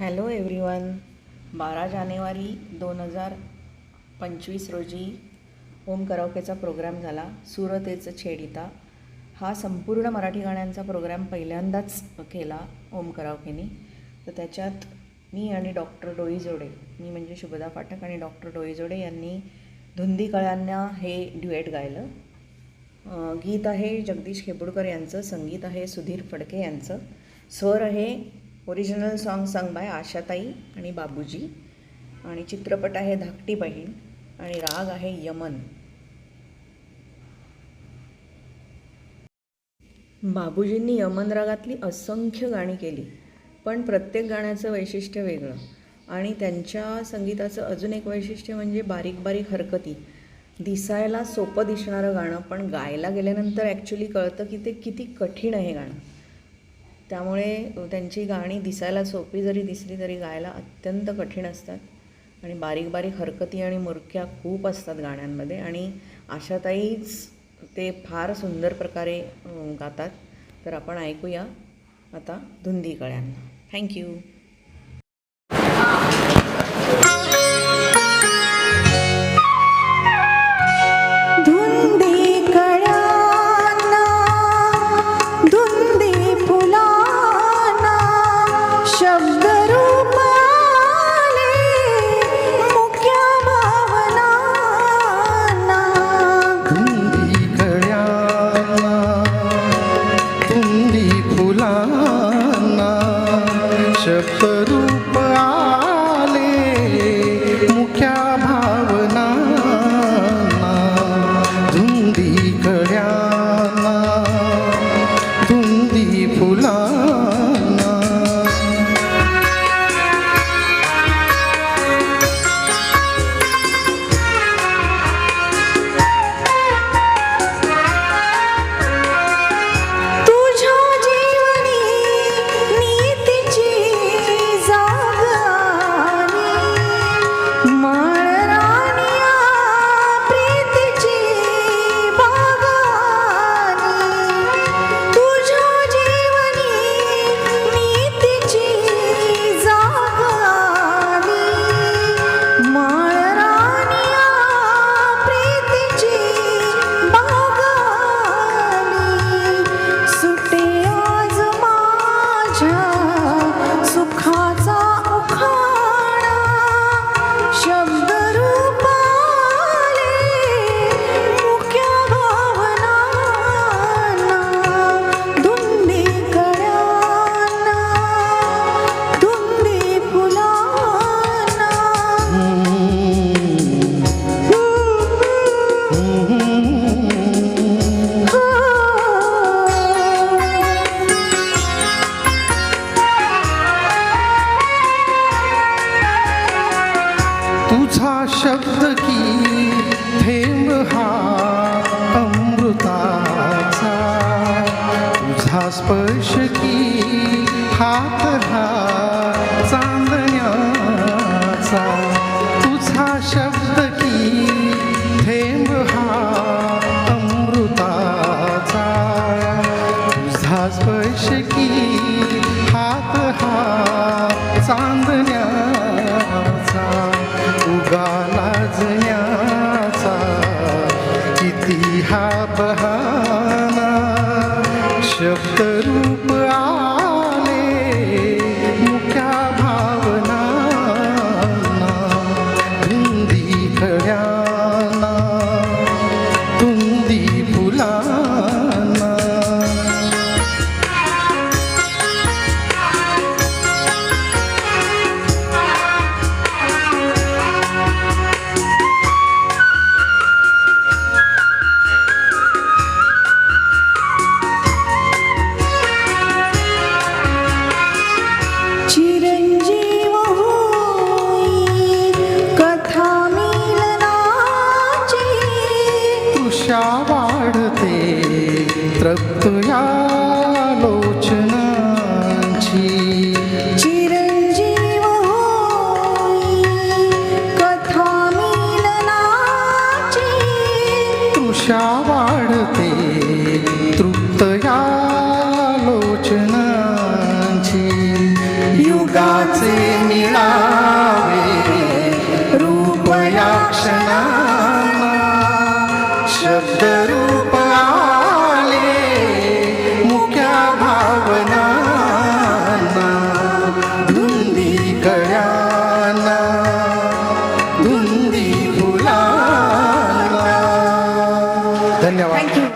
Hello everyone बारा जानेवारी दोन हजार पंचवीस रोजी ओम करावकेचा प्रोग्राम झाला सुरतेचं छेडिता हा संपूर्ण मराठी गाण्यांचा प्रोग्राम पहिल्यांदाच केला ओम करावकेनी. तर त्याच्यात मी आणि डॉक्टर डोईजोडे मी म्हणजे शुभदा पाठक आणि डॉक्टर डोईजोडे यांनी धुंदी कळ्यांना हे ड्युएट गायलं. गीत आहे जगदीश खेबुडकर यांचं संगीत आहे सुधीर फडके यांचं. स्वर आहे original song sung by Ashatai आणि बाबूजी. आणि चित्रपट आहे धाकटी बहीण आणि राग आहे यमन. बाबूजींनी यमन रागातली असंख्य गाणी केली पण प्रत्येक गाण्याचं वैशिष्ट्य वेगळं. आणि त्यांच्या संगीताचं अजून एक वैशिष्ट्य म्हणजे बारीक बारीक हरकती. दिसायला सोपं दिसणारं गाणं पण गायला गेल्यानंतर ॲक्च्युली कळतं की ते किती कठीण आहे गाणं. त्यामुळे त्यांची गाणी दिसायला सोपी जरी दिसली तरी गायला अत्यंत कठीण असतात. आणि बारीक बारीक हरकती आणि मुरक्या खूप असतात गाण्यांमध्ये आणि आशाताईच ते फार सुंदर प्रकारे गातात. तर आपण ऐकूया आता धुंदी कळ्यांना थँक्यू. स्पर्श की हात हा चांदण्याचा. तुझा शब्द की थेंब हा अमृताचा. तुझा स्पर्श की हात हा चांदण्याचा. उगाला जण्याचा किती हा बहा शब्दरूप तृप्त 个呀